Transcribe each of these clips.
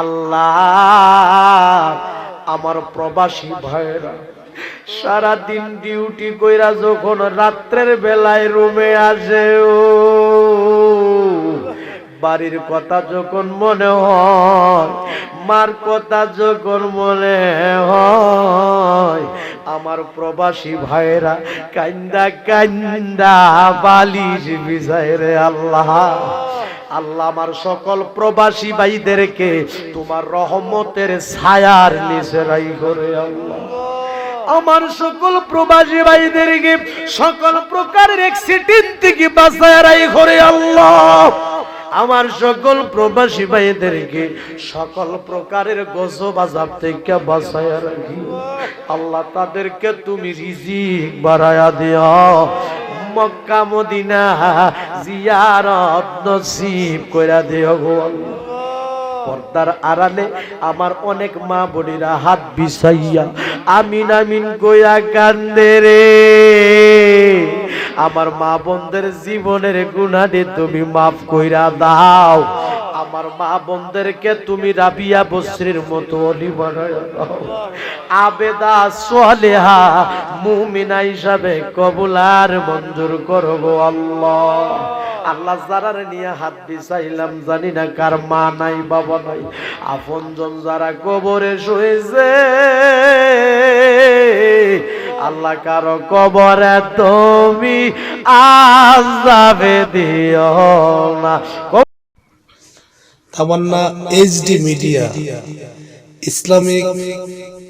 আল্লাহ, আমার প্রবাসী ভাইরা সারাদিন ডিউটি কইরা যখন রাত্রের বেলায় রুমে আসে, ও, বাড়ির কথা যখন মনে হয়, মার কথা যখন মনে হয়, আমার প্রবাসী ভাইরা কান্দা কান্দা বালিশ বিছায় রে আল্লাহ। আল্লাহ আমার সকল প্রবাসী ভাইদেরকে তোমার রহমতের ছায়ার নিচে রাই করে আল্লাহ। আমার সকল প্রবাসী ভাইদেরকে সকল প্রকারের অ্যাক্সিডেন্ট থেকে বাঁচায় রাই করে আল্লাহ। আমার সকল প্রবাসী ভাইদেরকে সকল প্রকারের গজব আজাব থেকে বাঁচায় রাখি। আল্লাহ তাদেরকে তুমি রিজিক বাড়ায়া দিও। মক্কা মদিনা জিয়ারত নসিব কইরা দিও গো আল্লাহ। পর্দার আড়ালে আমার অনেক মা বোনেরা হাত বিছাইয়া আমিন আমিন কইয়া কান্দে রে। আমার মা বোনদের জীবনের গুণাটি তুমি মাফ কইরা দাও। আমার মা বোনদেরকে তুমি রাবিয়া বসরির মতো অলি আবেদা সোহালেহা মুমিনা হিসাবে কবুলার মঞ্জুর করো গো আল্লাহ। আল্লাহ যারার নিয়ে হাত বিছাইলাম, জানি না কার মা নাই, বাবা নাই। আপনজন যারা কবরে শুয়েছে, আল্লাহ কারও কবরে তুমি আজাবে দিও না। Tamanna HD media Islamic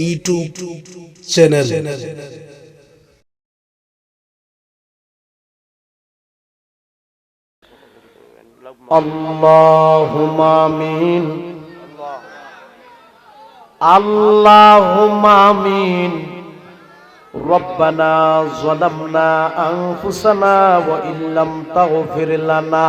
YouTube channel اللهم آمين اللهم آمين ربنا ظلمنا أنفسنا وإن لم تغفر لنا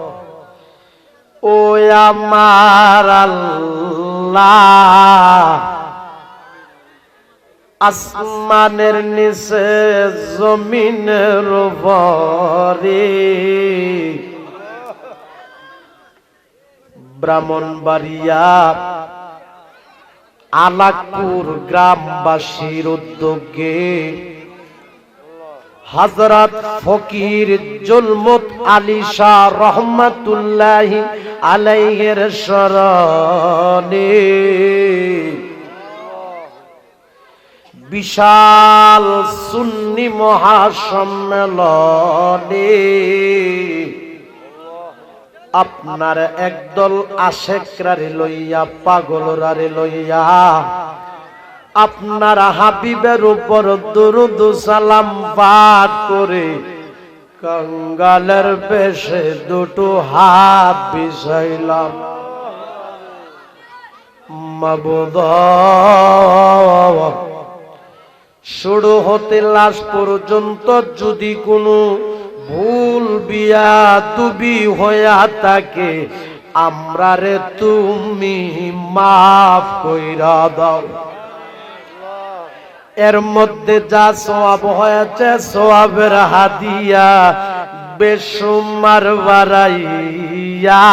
ও আমার আল্লাহ। আসমানের নিচে জমিনের উপরে। ব্রাহ্মণবাড়িয়া আলাকপুর গ্রামবাসীর উদ্যোগে হজরত ফকির জুলমত আলী শাহ রহমতুল্লাহ আলাইহের স্মরণে বিশাল সুন্নি মহাসম্মেলনে আপনার একদল আশেকরারে লইয়া, পাগলরারে লইয়া আপনার হাবিবের উপর দুরুদ সালাম পাঠ করে কঙ্গালের বেশে দুটো হাত বিষাইলাম মাবুদ, শুরু হতে লাশ পর্যন্ত যদি কোনো ভুল বিয়া তুবি হইয়া থাকে, আমরা রে তুমি মাফ কইরা দাও। এর মধ্যে যা সোয়াব হয়েছে সোয়াবের হাদিয়া বেসুমার বাড়াইয়া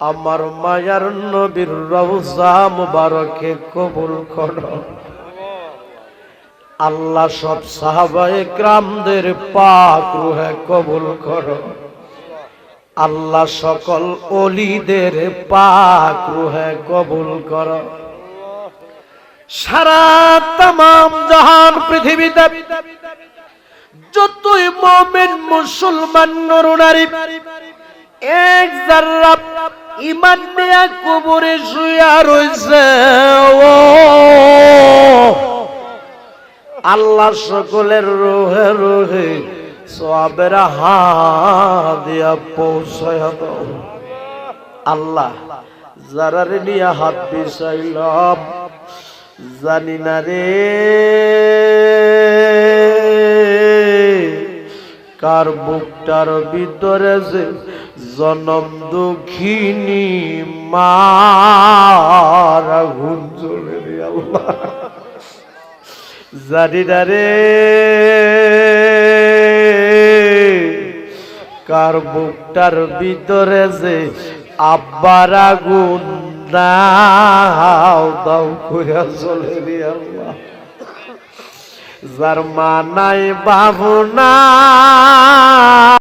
আমার মায়ার নবীর রওজা মুবারকে কবুল করো। আল্লাহ সব সাহাবায়ে ক্রামদের পাক রুহে কবুল করো। আল্লাহ সকল অলিদের পাক রুহে কবুল করো। সারা তাম জাহান পৃথিবীতে যতই মোমেন, মুসলমান নরনারী এক জাররা ইমান নিয়ে কবরে শুয়া রয়েছে, ও! আল্লাহ সকলের রোহে রোহে সবের হাত দিয়া পৌঁছায় আল্লাহ যারা নিয়ে হাত বিষাইলাম জানি না রে। কার বুকটার ভিতরে যে জনম দুঃখিনী মারা গুণ চলে জানি না রে। কার বুকটার ভিতরে যে আব্বার আগুন দাও দাও করে চলে যার মা নাই বাবু নাই।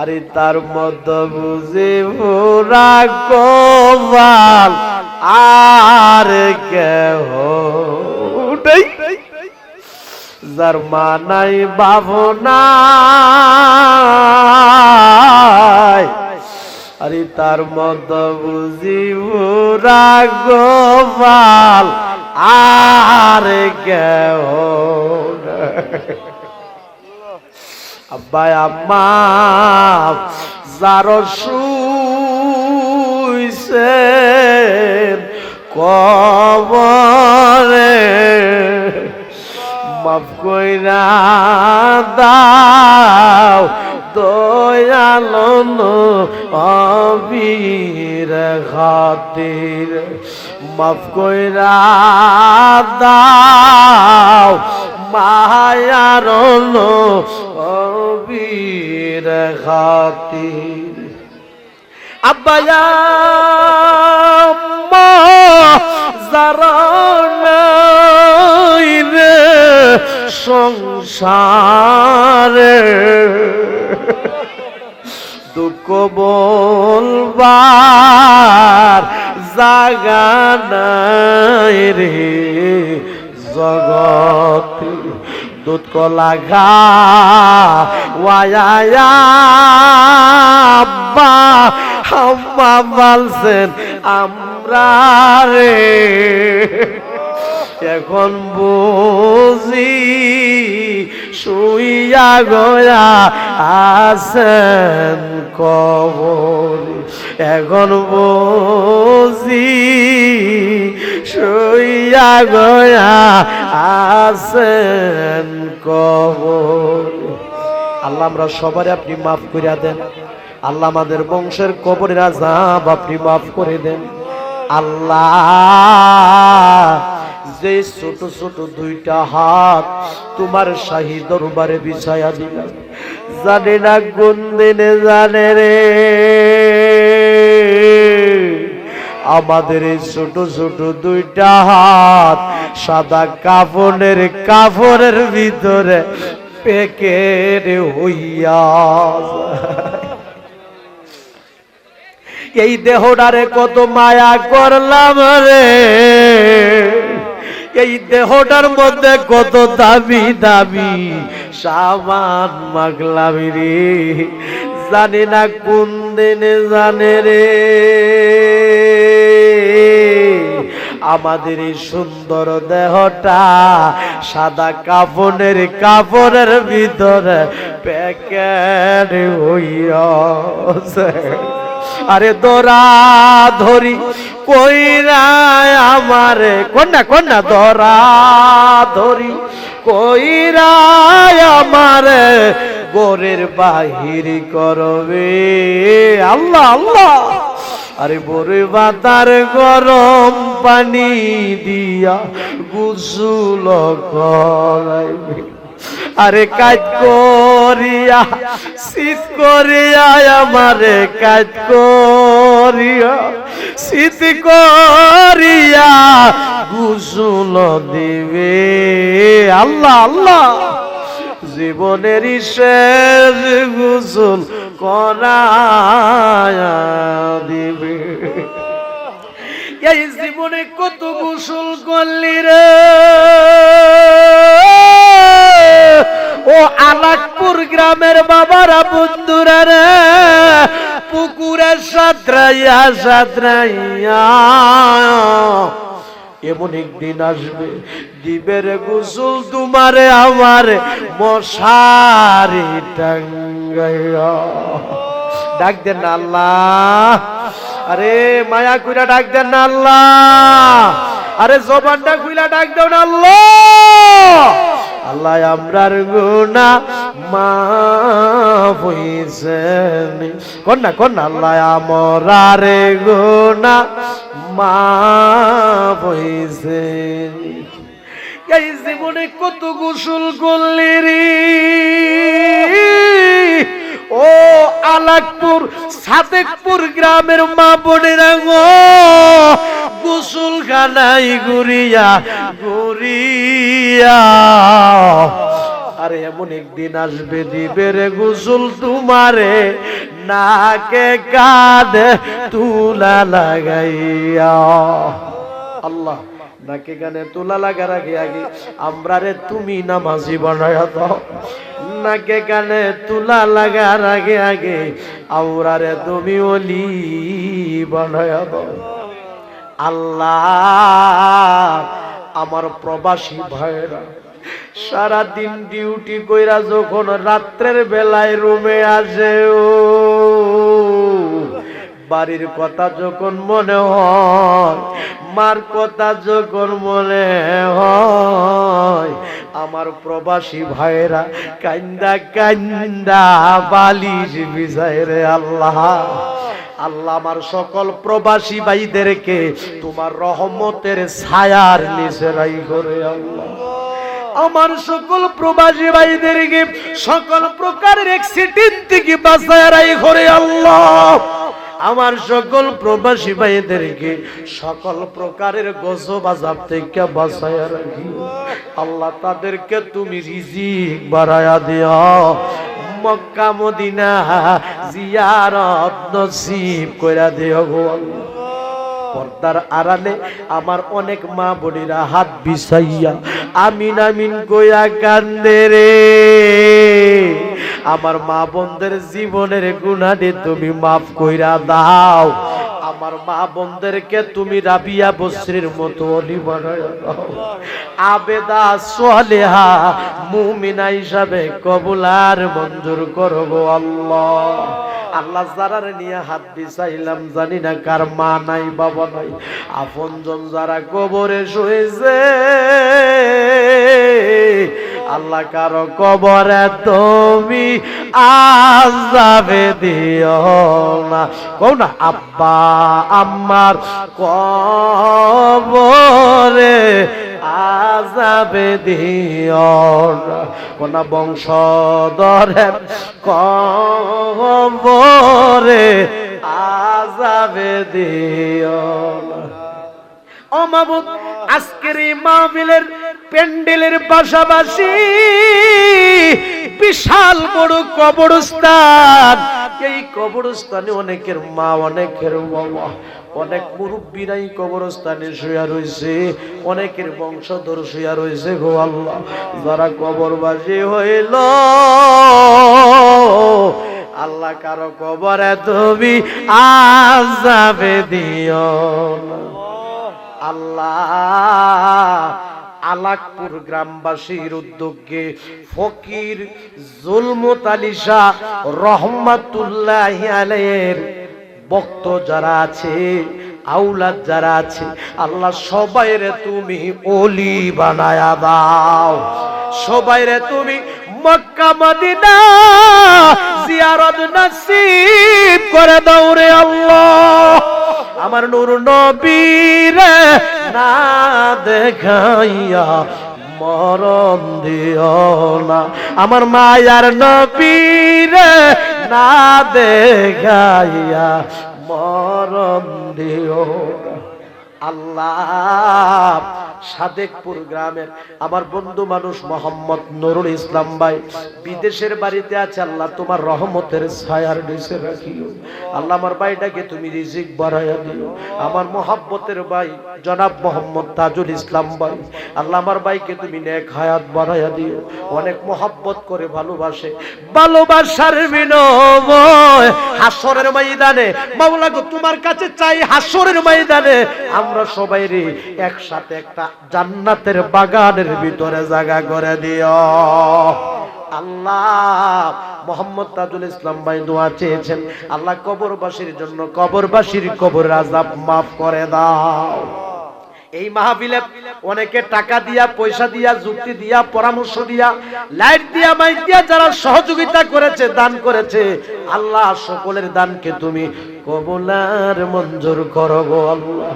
আরে তার মত বুঝে ভোরা গোপাল, আর কেহ। যার মা নাই বাবু নাই। আরে তার মত বুঝি গোপাল আর আব্বাই আম্মা যার শুইছেন কবরে মাফ কইরা দাও। দয়ালন অবীর খাতির। মাফ কইরা দাও মায়ার অবীর খাতির। আব্বায়া রে সংসারে। দুঃখ বলবার জাগা নাই রে জগত। দুধ ঘা ওয়ায়া আব্বা বলছেন আমরা রে এখন বুঝি শুইয়া গয়া আছেন কবর। এখন বুঝি শুইয়া গয়া আছেন কবর। আল্লাহ আমরা সবার আপনি মাফ করিয়া দেন। আল্লাহ আমাদের বংশের কবরের আজাব আপনি মাফ করে দেন। আল্লাহ। যে ছোট ছোট দুইটা হাত তোমার শাহী দরবারে বিছায়া দিলাম। জানে না কোন দিনে জানে রে। আমাদের এই ছোট ছোট দুইটা হাত সাদা কাফনের কাফনের ভিতরে পেকের হইয়া। এই দেহটারে কত মায়া করলাম রে। এই দেহটার মধ্যে কত দাবি দাবি সামান মাগলাম রে। জানি না কোন দিনে জানে রে। আমাদের এই সুন্দর দেহটা সাদা কাপড়ের কাপড়ের ভিতরে প্যাকেট হইয়াছে। আরে দরা ধরি কইরায় আমারে। কন্যা কন্যা দরা ধরি কইরায় আমারে। গোরের বাহির করবে। আল্লাহ আল্লাহ। আরে বরে বাতার গরম পানি দিয়া গুসুল করাইবে। আরে কাজ করিয়া, শীত করিয়া আমারে কাজ করিয়া, শীত করিয়া গুসুল দিবে। আল্লাহ আল্লাহ। জীবনের শেষ গুসুল করায়া দিবে। এই জীবনে কত গোসল করলি রে? ও আলাকপুর গ্রামের বাবারা, বন্ধুরা রে, পুকুরে সাঁতরাইয়া সাঁতরাইয়া। এমন একদিন আসবে দিবের গোসল তোমারে আমার মশারি ডাক দেন না আল্লাহ। আরে মায়া কুইরা ডাক দেন না আল্লাহ। আরে জবানটা খুইলা ডাক দেও না আল্লাহ। আল্লাহ আমরার গুনা মাফ হইছেন কন্যা কন্যা আল্লাহ আমরার গুনা মাফ হইছেন এই জীবনে কত গোসল করলি রে? ও আলাকপুর, সাদেকপুর গ্রামের মা বোনেরা গো গোসল খানাই গুরিয়া গুরিয়া আরে এমন একদিন আসবে দিবে রে গোসল তোমারে, নাকে কাঁধে তুলা লাগাইয়া। আল্লাহ, নাকে গানে তোলা লাগার আগে আগে আমরা রে তুমি নামাজি বানায়া দাও। নাকে গানে তুলা লাগার আগে আগে আমরা রে তুমি অলি বানায়া দাও। আল্লাহ, আমার প্রবাসী ভাইরা সারা দিন ডিউটি কইরা যখন রাত্রের বেলায় রুমে আসে, ও, বাড়ির কথা যখন মনে হয়, মার কথা যখন মনে হয়, আমার প্রবাসী ভাইরা কান্দা কান্দা বালিশ বিছায় রে আল্লাহ। আল্লাহ আমার সকল প্রবাসী ভাইদেরকে তোমার রহমতের ছায়ার নিচে রাই করে আল্লাহ। আমার সকল প্রবাসী ভাইদেরকে সকল প্রকারের অ্যাক্সিডেন্ট থেকে বাঁচায় রাই করে আল্লাহ। আমার সকল প্রবাসী ভাইদেরকে সকল প্রকারের গজব আজাব থেকে বাঁচায় রাখি। আল্লাহ তাদেরকে তুমি রিজিক বাড়ায়া দিও। মক্কা মদিনা জিয়ারত নসিব কইরা দিও গো আল্লাহ। পর্দার আড়ালে আমার অনেক মা বোনেরা হাত বিছাইয়া আমিন আমিন কইয়া কান্দে রে। আমার মা বোনদের জীবনের গুণাটি তুমি মাফ কইরা দাও। আমার মা বোনদেরকে তুমি রাবিয়া বসরির মতো অলি আবেদা সোহালেহা মুমিনা হিসাবে কবুলার মঞ্জুর করো গো আল্লাহ। আল্লাহ যারার নিয়ে হাত বিছাইলাম, জানি না কার মা নাই, বাবা নাই। আপনজন যারা কবরে শুয়েছে আল্লাহ কারও কবরে তুমি আজাবে দিও না। কও না, আব্বা আম্মার কবরে আজাবে দিও না। কোন বংশধরের কবরে আজাবে দিও না। অমাবুদ আজকের এই প্যান্ডেলের পাশাপাশি বিশাল বড় কবরস্থান। এই কবরস্থানে অনেকের মা, অনেকের বাবা, অনেক মুরব্বীরাই কবরস্থানে শুয়া রয়েছে, অনেকের বংশধর শুয়া রয়েছে গো আল্লাহ। যারা কবরবাসী হইল, আল্লাহ কারও কবরে তুমি আজাবে দিও আল্লাহ আলাকপুর গ্রামবাসীর উদ্যোগে ফকির জুলমত আলী শাহ রহমাতুল্লাহ আলের ভক্ত যারা আছে আউলাদ যারা আছে, আল্লাহ সবাইরে তুমি অলি বানায়া দাও। সবাইরে তুমি মক্কা, মদিনা জিয়ারত নসিব করে রে আল্লাহ। আমার নূর নবীর না দেখাইয়া মরণ দিও না। আমার মায়ার নবীর না দেখাইয়া মরণ দিও না। আল্লাহ সাদেকপুর গ্রামের আমার বন্ধু মানুষ মোহাম্মদ নুরুল ইসলাম ভাই, বিদেশের বাড়িতে আছে, আল্লাহ তোমার রহমতের ছায়ার নিচে রাখিও। আল্লাহ আমার ভাইটাকে তুমি রিজিক বাড়াইয়া দিও। আমার মোহাব্বতের ভাই জনাব মোহাম্মদ তাজুল ইসলাম ভাই, আল্লাহ আমার ভাইকে তুমি নেক হায়াত বাড়াইয়া দিও। অনেক মোহাব্বত করে ভালোবাসে। ভালোবাসার বিনময় হাসরের ময়দানে মাওলা গো তোমার কাছে চাই হাসরের ময়দানে। আমরা সবাই রে একসাথে একটা জান্নাতের বাগানের ভিতরে জায়গা করে দিও। আল্লাহ মোহাম্মদ তাজুল ইসলাম ভাই দোয়া চেয়েছেন, আল্লাহ কবরবাসীর জন্য কবরবাসীর কবর আজাব মাফ করে দাও। এই মাহফিলে অনেকে টাকা দিয়া, পয়সা দিয়া, যুক্তি দিয়া, পরামর্শ দিয়া, লাইট দিয়া, মাইক দিয়া যারা সহযোগিতা করেছে, দান করেছে, আল্লাহ সকলের দানকে তুমি কবুলার মঞ্জুর করো গো আল্লাহ।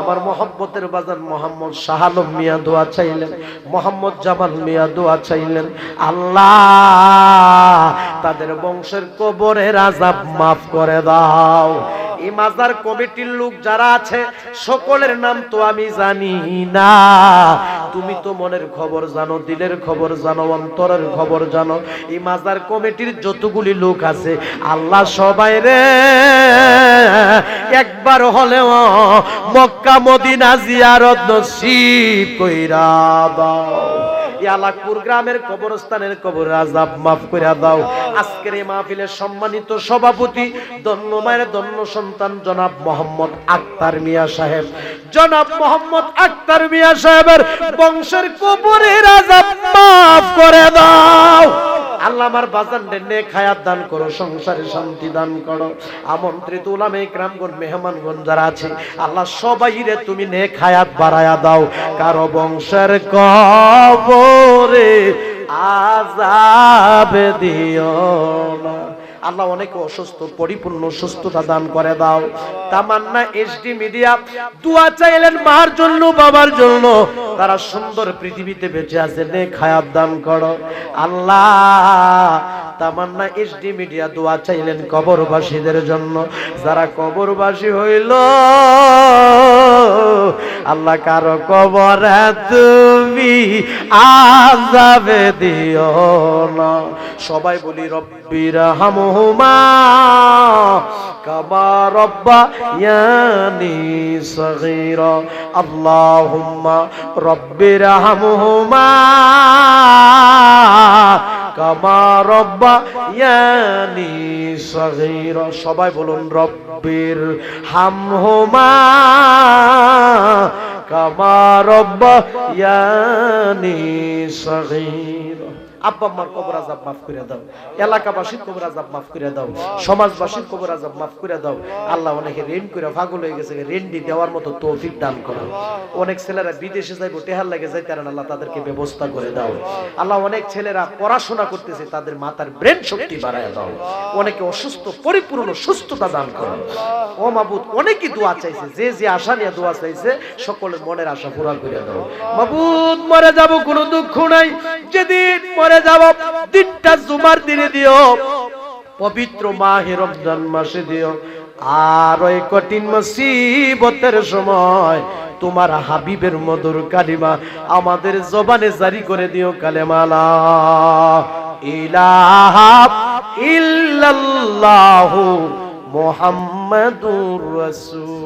আমার মোহাম্মতের বাজার মোহাম্মদ শাহালম মিয়া দোয়া চাইলেন, মোহাম্মদ জামাল মিয়া দোয়া চাইলেন, আল্লাহ তাদের বংশের কবরের আজাব মাফ করে দাও। এই মাজার কমিটির লোক যারা আছে, সকলের নাম তো আমি জানি না। তুমি তো মনের খবর জানো, দিলের খবর জানো, অন্তরের খবর জানো। এই মাজার কমিটির যতগুলি লোক আছে, আল্লাহ সবাই রে, একবার হলেও মক্কা মদিনা জিয়ারত নসিব কইরা দাও। ইয়ালাকপুর গ্রামের কবরস্থানের কবর আজাব মাফ করে দাও। আজকের এই মাহফিলের সম্মানিত সভাপতি ধন্য মায়ের ধন্য সন্তান জনাব মোহাম্মদ আক্তার মিয়া সাহেব। জনাব মোহাম্মদ আক্তার মিয়া সাহেবের বংশের কবরের আজাব মাফ করে দাও। আল্লাহ আমার বাজান নে খায়াত দান করো, সংসারে শান্তি দান করো। আমন্ত্রিত উলামে গ্রামগণ মেহমানগণ যারা আছে, আল্লাহ সবাই রে তুমি নে খায়াত বাড়ায়া দাও। কারও বংশের কবরে আজাব দিও না। আল্লাহ অনেক অসুস্থ, পরিপূর্ণ সুস্থতা দান করে দাও। তামান্না, এসডি মিডিয়া, দোয়া চাইলেন মার জন্য, বাবার জন্য। তারা সুন্দর পৃথিবীতে বেঁচে আছে। নে খায়াত দান করো। আল্লাহ, তামান্না এসডি মিডিয়া দোয়া চাইলেন কবরবাসীদের জন্য। যারা কবরবাসী হইল, আল্লাহ কারও কবর তুমি আজাবে দিও না। সবাই বলি রব্বির হামহুমা কামা রব্বা ইয়ানি সগীরা। আল্লাহুম্মা রব্বির হামহুমা কামা রব্বা ইয়ানি সগীরা। সবাই বলুন, রব্বির হামহুমা কামা রব্বা ইয়ানি সগীরা আব্বা আম্মার কবর আজাব মাফ করে দাও। এলাকাবাসীর কবর আজাব মাফ করে দাও। সমাজবাসীর কবর আজাব মাফ করে দাও। আল্লাহ অনেকে করে হয়ে গেছে। দেওয়ার মতো তৌফিক দান করো। অনেক ছেলেরা বিদেশে যাইবো, টেহার লাগে যাই আল্লাহ তাদেরকে ব্যবস্থা করে দাও। আল্লাহ অনেক ছেলেরা পড়াশোনা করতেছে, তাদের মাথার ব্রেন শক্তি বাড়ায় দাও। অনেকে অসুস্থ, পরিপূর্ণ সুস্থতা দান করো। ও মাবুদ, অনেকই দোয়া চাইছে। যে যে আশা নিয়ে দোয়া চাইছে, সকলের মনের আশা পুরা করে দাও। মাবুদ, মরে যাব, কোনো দুঃখ নাই। যেদিন মরে যাব, দিনটা জুমার দিনে দিও, পবিত্র মাহে রমজান মাসে দিও। আর ওই কঠিন মুসিবতের সময় তোমার হাবিবের মধুর কালিমা আমাদের জবানে জারি করে দিও কালেমালা ইলাহা ইল্লাল্লাহু মুহাম্মাদুর রাসূল।